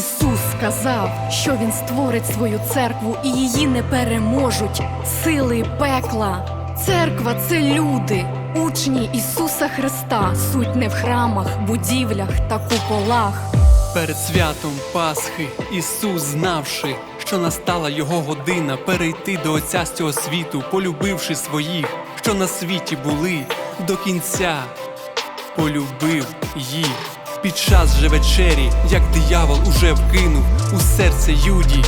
сказав, що він створить свою церкву і її не переможуть сили пекла. Церква це люди, учні Ісуса Христа, суть не в храмах, будівлях та куполах. Перед святом Пасхи Ісус, знавши, що настала його година перейти до Отця з цього світу, полюбивши своїх, що на світі були до кінця, полюбив їх. Під час же вечері, як диявол уже вкинув у серце Юді,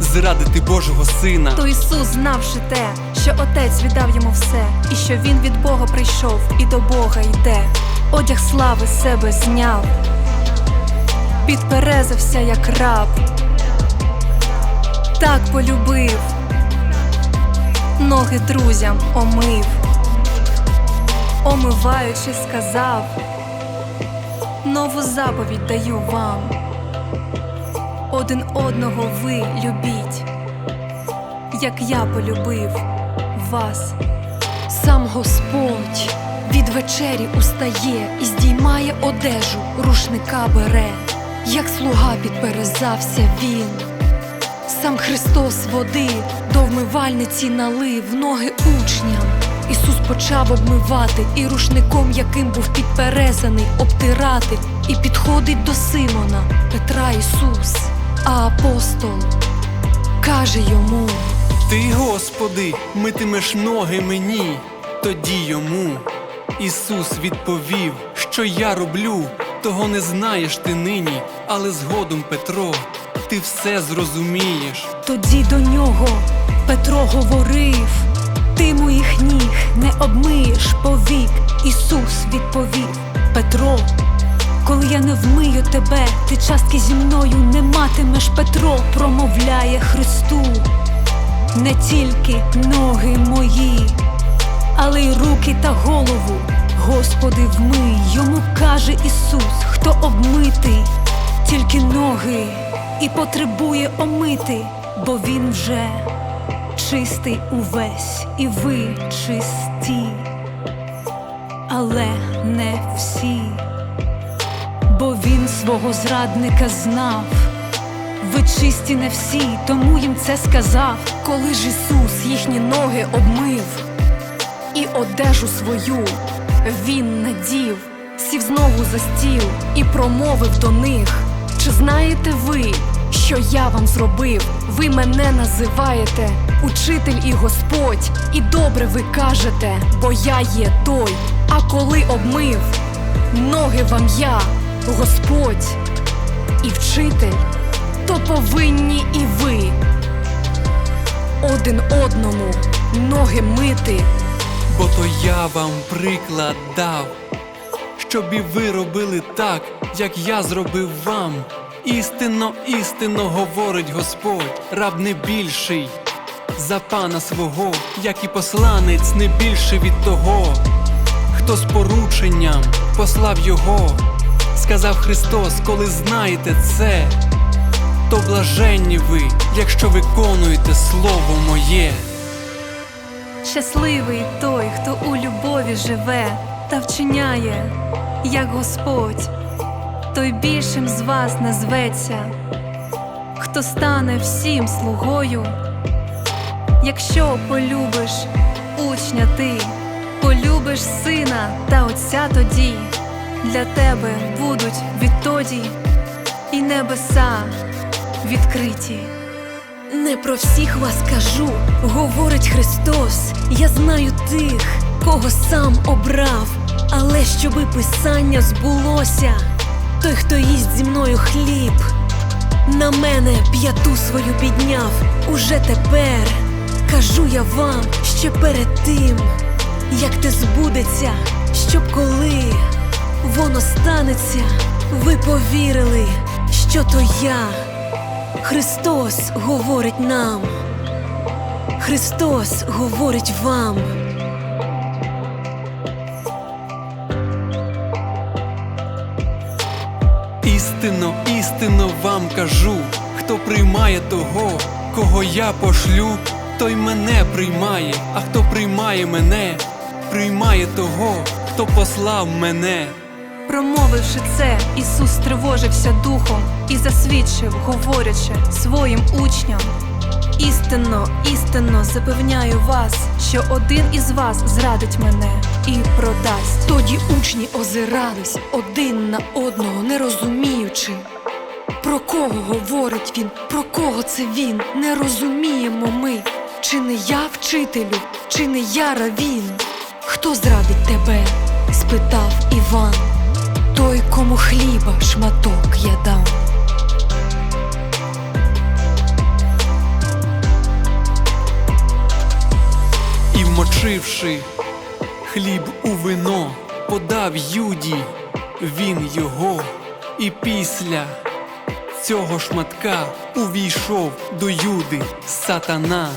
зрадити Божого сина. То Ісус, знавши те, що Отець віддав йому все, і що Він від Бога прийшов і до Бога йде, одяг слави себе зняв, підперезався, як раб, так полюбив, ноги друзям омив, омиваючи, сказав, нову заповідь даю вам. Один одного ви любіть як я полюбив вас. Сам Господь від вечері устає і здіймає одежу, рушника бере, як слуга підперезався він. Сам Христос води до вмивальниці налив ноги учням. Ісус почав обмивати і рушником, яким був підперезаний, обтирати, і підходить до Симона, Петра Ісус, а апостол каже йому. Ти, Господи, митимеш ноги мені. Тоді йому Ісус відповів, що я роблю, того не знаєш ти нині, але згодом, Петро, ти все зрозумієш. Тоді до нього Петро говорив: Ти моїх ніг не обмиєш повік. Ісус відповів: Петро, коли я не вмию тебе, ти частки зі мною не матимеш. Петро промовляє Христу, не тільки ноги мої, але й руки та голову. Господи, вмий, йому каже Ісус, хто обмитий, тільки ноги і потребує омити, бо він вже чистий увесь, і ви чисті, але не всі, бо він свого зрадника знав. Ви чисті не всі, тому їм це сказав. Коли ж Ісус їхні ноги обмив і одежу свою він надів, сів знову за стіл і промовив до них: Чи знаєте ви, що я вам зробив? Ви мене називаєте учитель і Господь, і добре ви кажете, бо я є той. А коли обмив ноги вам я, Господь і вчитель, то повинні і ви один одному ноги мити. Бо то я вам приклад дав, щоб і ви робили так, як я зробив вам. Істинно, істинно говорить Господь, раб не більший за пана свого, як і посланець не більше від того, хто з порученням послав його. Сказав Христос, коли знаєте це, то блаженні ви, якщо виконуєте слово моє. Щасливий той, хто у любові живе та вчиняє, як Господь, той більшим з вас назветься, хто стане всім слугою. Якщо полюбиш учня ти, полюбиш сина та отця тоді, для тебе будуть відтоді і небеса відкриті. Не про всіх вас кажу, говорить Христос. Я знаю тих, кого сам обрав, але щоби писання збулося, той, хто їсть зі мною хліб, на мене п'яту свою підняв. Уже тепер кажу я вам ще перед тим, як те збудеться, щоб коли воно станеться, ви повірили, що то я. Христос говорить нам, Христос говорить вам. Істинно, істинно вам кажу, хто приймає того, кого я пошлю, той мене приймає, а хто приймає мене, приймає того, хто послав мене. Промовивши це, Ісус тривожився духом і засвідчив, говорячи своїм учням. Істинно, істинно запевняю вас, що один із вас зрадить мене і продасть. Тоді учні озирались один на одного, не розуміючи, про кого говорить він, про кого це він, не розуміємо ми. Чи не я вчителю, чи не я равін? Хто зрадить тебе? спитав Іван. Той, кому хліба шматок я дам. І хліб у вино, подав Юді, він його, і після цього шматка увійшов до Юди сатана.